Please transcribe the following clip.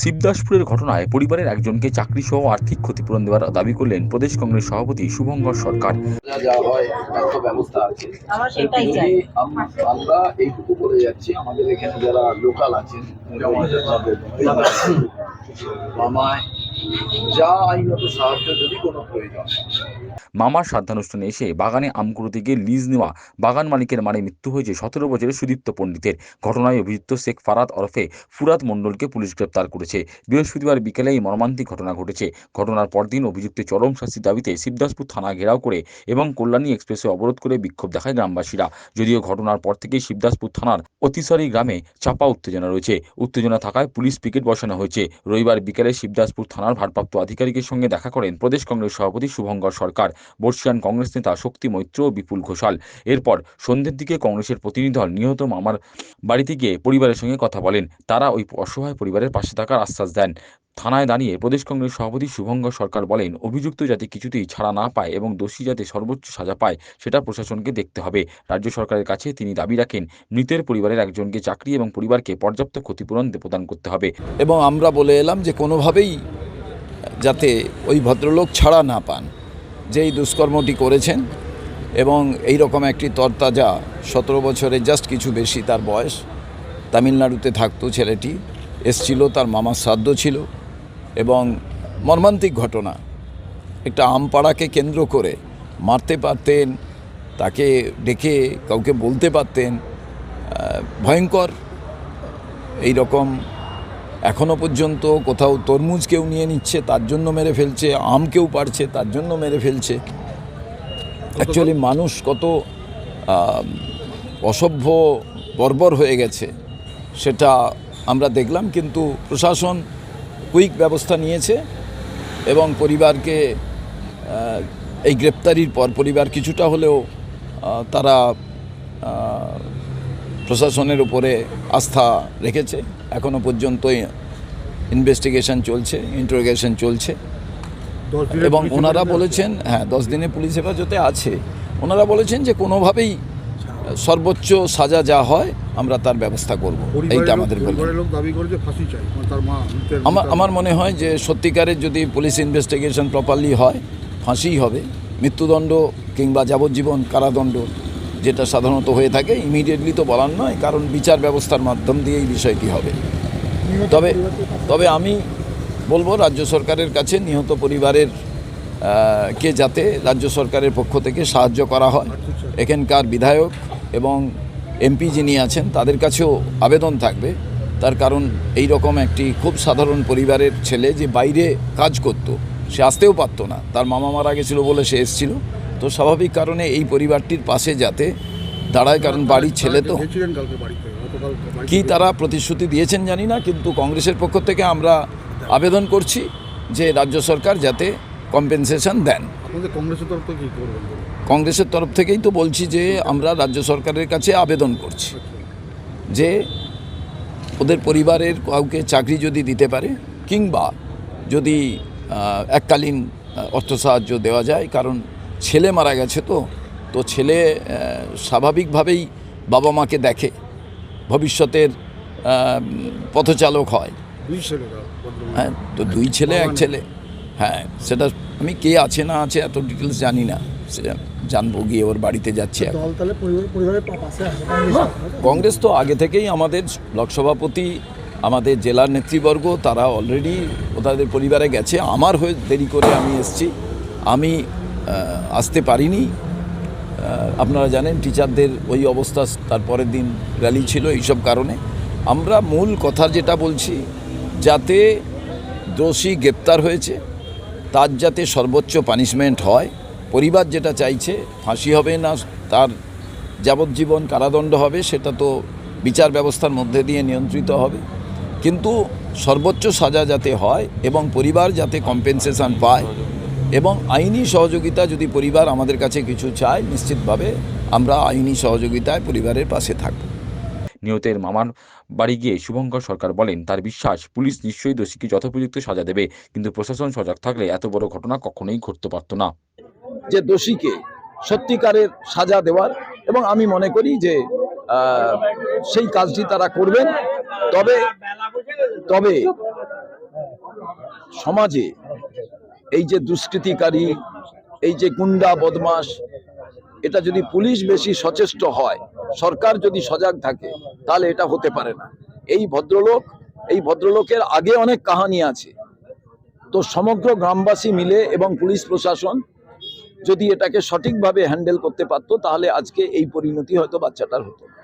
শিবদাসপুরের ঘটনায় পরিবারের একজনকে চাকরি সহ আর্থিক ক্ষতিপূরণ দেওয়ার দাবি করলেন প্রদেশ কংগ্রেস সভাপতি শুভঙ্কর সরকার। হয় ব্যবস্থা আছে। আমার সেটাই যদি চাই। আম- আমরা এইটুকু বলে যাচ্ছি আমাদের এখানে যারা লোকাল আছেন যেমন যা আইনত সাহায্য যদি কোনো প্রয়োজন। মামার শ্রাদ্ধানুষ্ঠানে এসে বাগানে আম কুড়োতে গিয়ে লিজ নেওয়া বাগান মালিকের মারে মৃত্যু হয়েছে সতেরো বছরের সুদীপ্ত পণ্ডিতের। ঘটনায় অভিযুক্ত শেখ ফারাদ ওরফে ফুরাত মণ্ডলকে পুলিশ গ্রেপ্তার করেছে। বৃহস্পতিবার বিকেলে এই মর্মান্তিক ঘটনা ঘটেছে। ঘটনার পরদিন অভিযুক্ত চরম শাস্তির দাবিতে শিবদাসপুর থানা ঘেরাও করে এবং কল্যাণী এক্সপ্রেসে অবরোধ করে বিক্ষোভ দেখায় গ্রামবাসীরা। যদিও ঘটনার পর থেকেই শিবদাসপুর থানার অতিসরি গ্রামে চাপা উত্তেজনা রয়েছে। উত্তেজনা থাকায় পুলিশ পিকেট বসানো হয়েছে। রবিবার বিকেলে শিবদাসপুর থানার ভারপ্রাপ্ত আধিকারিকের সঙ্গে দেখা করেন প্রদেশ কংগ্রেস সভাপতি শুভঙ্কর সরকার। বর্ষিয়ান কংগ্রেস নেতা শক্তি মৈত্র ও বিপুল ঘোষাল। এরপর সন্ধ্যের দিকে কংগ্রেসের প্রতিনিধি দল নিহত মামার বাড়িতে গিয়ে পরিবারের সঙ্গে কথা বলেন। তারা ওই অসহায় পরিবারের পাশে থাকার আশ্বাস দেন। থানায় দাঁড়িয়ে প্রদেশ কংগ্রেস সভাপতি শুভঙ্কর সরকার বলেন, অভিযুক্ত যাতে কিছুতেই ছাড়া না পায় এবং দোষী যাতে সর্বোচ্চ সাজা পায়, সেটা প্রশাসনকে দেখতে হবে। রাজ্য সরকারের কাছে তিনি দাবি রাখেন, মৃতের পরিবারের একজনকে চাকরি এবং পরিবারকে পর্যাপ্ত ক্ষতিপূরণ প্রদান করতে হবে। এবং আমরা বলে এলাম যে কোনোভাবেই যাতে ওই ভদ্রলোক ছাড়া না পান। যে এই দুষ্কর্মটি করেছেন এবং এই রকম একটি তরতাজা সতেরো বছরে জাস্ট কিছু বেশি তার বয়স, তামিলনাড়ুতে থাকতো ছেলেটি, এসছিল, তার মামার শ্রাদ্ধ ছিল এবং মর্মান্তিক ঘটনা। একটা আমপাড়াকে কেন্দ্র করে মারতে পারতেন, তাকে ডেকে কাউকে বলতে পারতেন ভয়ঙ্কর এই রকম এখনও পর্যন্ত কোথাও তরমুজ কেউ নিয়ে নিচ্ছে তার জন্য মেরে ফেলছে আম কেউ পারছে তার জন্য মেরে ফেলছে। অ্যাকচুয়ালি মানুষ কত অসভ্য বর্বর হয়ে গেছে সেটা আমরা দেখলাম কিন্তু প্রশাসন কুইক ব্যবস্থা নিয়েছে এবং পরিবারকে এই গ্রেপ্তারির পর পরিবার কিছুটা হলেও তারা প্রশাসনের উপরে আস্থা রেখেছে। এখনও পর্যন্ত ইনভেস্টিগেশন চলছে ইন্টারোগেশন চলছে। এবং ওনারা বলেছেন হ্যাঁ দশ দিনে পুলিশ হেফাজতে আছে। ওনারা বলেছেন যে কোনোভাবেই সর্বোচ্চ সাজা যা হয় আমরা তার ব্যবস্থা করব। এইটা আমাদের মানে আমার আমার মনে হয় যে সত্যিকারের যদি পুলিশ ইনভেস্টিগেশন প্রপারলি হয় ফাঁসিই হবে। মৃত্যুদণ্ড কিংবা যাবজ্জীবন কারাদণ্ড যেটা সাধারণত হয়ে থাকে ইমিডিয়েটলি তো বলার নয়, কারণ বিচার ব্যবস্থার মাধ্যম দিয়ে এই বিষয়টি হবে। তবে তবে আমি বলব, রাজ্য সরকারের কাছে নিহত পরিবারের কে যাতে রাজ্য সরকারের পক্ষ থেকে সাহায্য করা হয়। এখানকার বিধায়ক এবং এমপি যিনি আছেন, তাদের কাছেও আবেদন থাকবে। তার কারণ এই রকম একটি খুব সাধারণ পরিবারের ছেলে যে বাইরে কাজ করত, সে আসতেও পারতো না। তার মামা মারা গেছিল বলে সে এসেছিল। তো স্বাভাবিক কারণে এই পরিবারটির পাশে যাতে দাঁড়ায় কারণ বাড়ির ছেলে তো। কি তারা প্রতিশ্রুতি দিয়েছেন জানি না কিন্তু কংগ্রেসের পক্ষ থেকে আমরা আবেদন করছি যে রাজ্য সরকার যাতে কম্পেনসেশন দেন। কংগ্রেসের তরফ? কংগ্রেসের থেকেই তো বলছি যে আমরা রাজ্য সরকারের কাছে আবেদন করছি। যে ওদের পরিবারের কাউকে চাকরি যদি দিতে পারে কিংবা যদি এককালীন অর্থ সাহায্য দেওয়া যায় কারণ ছেলে মারা গেছে তো তো ছেলে স্বাভাবিকভাবেই বাবা মাকে দেখে ভবিষ্যতের পথচালক হয়। হ্যাঁ তো দুই ছেলে এক ছেলে। হ্যাঁ সেটা আমি কে আছে না আছে এত ডিটেলস জানি না। সেটা জানব গিয়ে ওর বাড়িতে যাচ্ছে। আছে কংগ্রেস তো আগে থেকেই আমাদের ব্লক সভাপতি আমাদের জেলার নেতৃবর্গ তারা অলরেডি ওদের পরিবারে গেছে। আমার হয়ে দেরি করে আমি এসেছি। আমি আসতে পারিনি। আপনারা জানেন টিচারদের ওই অবস্থা তারপরের দিন র্যালি ছিল এইসব কারণে। আমরা মূল কথা যেটা বলছি, যাতে দোষী গ্রেপ্তার হয়েছে, তার যাতে সর্বোচ্চ পানিশমেন্ট হয়। পরিবার যেটা চাইছে, ফাঁসি হবে না, তার যাবজ্জীবন কারাদণ্ড হবে, সেটা তো বিচার ব্যবস্থার মধ্যে দিয়ে নিয়ন্ত্রিত হবে। কিন্তু সর্বোচ্চ সাজা যাতে হয় এবং পরিবার যাতে কম্পেনসেশন পায় এবং আইনি সহযোগিতা যদি পরিবার আমাদের কাছে কিছু চায় নিশ্চিতভাবে আমরা আইনি সহযোগিতায় পরিবারের পাশে থাকব। নিহতের মামার বাড়ি গিয়ে শুভঙ্কর সরকার বলেন তার বিশ্বাস পুলিশ নিশ্চয়ই দোষীকে যথোপযুক্ত সাজা দেবে কিন্তু প্রশাসন সজাগ থাকলে এত বড় ঘটনা কখনোই ঘটতে পারত না। যে দোষীকে সত্যিকারের সাজা দেওয়ার এবং আমি মনে করি যে সেই কাজটি তারা করবেন। তবে তবে সমাজে এই যে দুষ্কৃতিকারী, এই যে গুন্ডা বদমাস এটা যদি পুলিশ বেশি সচেষ্ট হয়, সরকার যদি সজাগ থাকে, তাহলে এটা হতে পারে না এই ভদ্রলোক, এই ভদ্রলোকের আগে অনেক কাহানি আছে তো সমগ্র গ্রামবাসী মিলে এবং পুলিশ প্রশাসন যদি এটাকে সঠিকভাবে হ্যান্ডেল করতে পারতো, তাহলে আজকে এই পরিণতি হয়তো বাচ্চাটার হতো না।